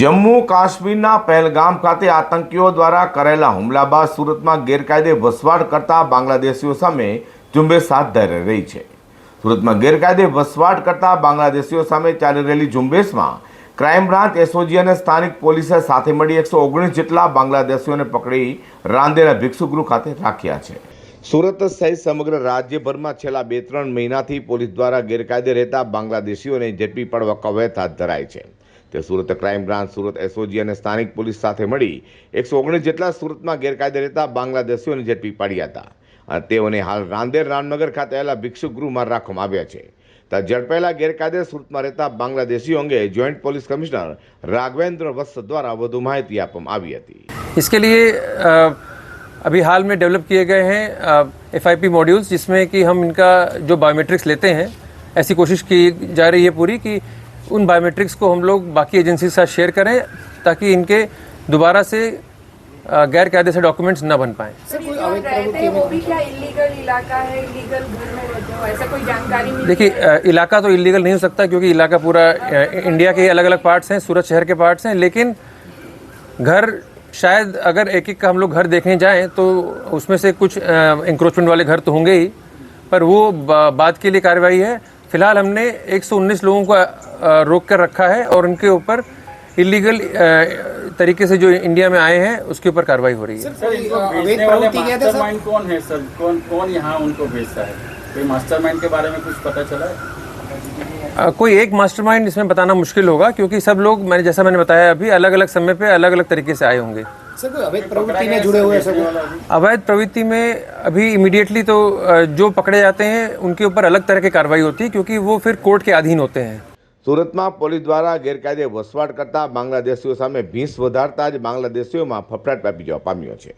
જમ્મુ કાશ્મીરના પહેલગામ ખાતે આતંકીઓ દ્વારા કરેલા હુમલા બાદ સુરતમાં ગેરકાયદે વસવાટ કરતા બાંગ્લાદેશીઓ સામે ઝુંબેશ હાથ ધરી રહી છે. સુરતમાં ગેરકાયદે વસવાટ કરતા બાંગ્લાદેશીઓ સામે ચાલી રહેલી ઝુંબેશમાં ક્રાઇમ બ્રાન્ચ, એસઓજી અને સ્થાનિક પોલીસે સાથે મળી એકસો ઓગણીસ જેટલા બાંગ્લાદેશીઓને પકડી રાંદેરા ભિક્ષુગૃહ ખાતે રાખ્યા છે. સુરત સહિત સમગ્ર રાજ્યભરમાં છેલ્લા બે ત્રણ મહિનાથી પોલીસ દ્વારા ગેરકાયદે રહેતા બાંગ્લાદેશીઓને ઝડપી પાડવા કવાયત હાથ ધરાય છે. તે Surat crime branch Surat SOG અને સ્થાનિક પોલીસ સાથે મળી એકસો ઓગણીસ જેટલા સુરતમાં ગેરકાયદે રહેતા બાંગ્લાદેશીઓને ઝડપી પાડ્યા હતા અને તેઓને હાલ રાંદેર રામનગર ખાતે આવેલા ભિક્ષુક ગૃહમાં રાખવામાં આવ્યા છે ત્યાં ઝડપાયેલા ગેરકાયદે સુરતમાં રહેતા બાંગ્લાદેશીઓ અંગે joint police commissioner Raghavendra Vats દ્વારા વધુ માહિતી આપવામાં આવી હતી इसके लिए अ, अभी हाल में डेवलप किए गए हैं एफ आई पी मॉड्यूल्स जिसमें कि हम इनका जो बायोमेट्रिक्स लेते हैं ऐसी कोशिश की जा रही है पूरी कि उन बायोमेट्रिक्स को हम लोग बाकी एजेंसी के साथ शेयर करें ताकि इनके दोबारा से गैर कायदे से डॉक्यूमेंट्स न बन पाएँ। सर जो आप रहते हैं वो भी क्या इलीगल इलाका है इलीगल घर में रहते हो? ऐसा कोई जानकारी मिली देखिए इलाका तो इलीगल नहीं हो सकता क्योंकि इलाका पूरा इंडिया के अलग अलग पार्ट्स हैं सूरत शहर के पार्ट्स हैं लेकिन घर शायद अगर एक एक का हम लोग घर देखने जाएँ तो उसमें से कुछ इंक्रोचमेंट वाले घर तो होंगे ही पर वो बाद के लिए कार्रवाई है। फ़िलहाल हमने 119 लोगों को रोक कर रखा है और उनके ऊपर इलीगल तरीके से जो इंडिया में आए हैं उसके ऊपर कार्रवाई हो रही है। सर इनको भेजने वाले मास्टरमाइंड कौन है सर? कौन कौन यहाँ उनको भेजता है? कोई मास्टरमाइंड के बारे में कुछ पता चला है? कोई एक मास्टरमाइंड इसमें बताना मुश्किल होगा क्योंकि सब लोग मैंने जैसा मैंने बताया अभी अलग अलग समय पे अलग अलग तरीके से आए होंगे। अवैध प्रवृत्ति में जुड़े हुए सब अवैध प्रवृत्ति में अभी इमीडिएटली तो अ, जो पकड़े जाते हैं उनके ऊपर अलग तरह की कार्रवाई होती है क्योंकि वो फिर कोर्ट के अधीन होते हैं સુરતમાં પોલીસ દ્વારા ગેરકાયદે વસવાટ કરતા બાંગ્લાદેશીઓ સામે ભીંસ વધારતા જ બાંગ્લાદેશીઓમાં ફફડાટ વ્યાપી જવા પામ્યો છે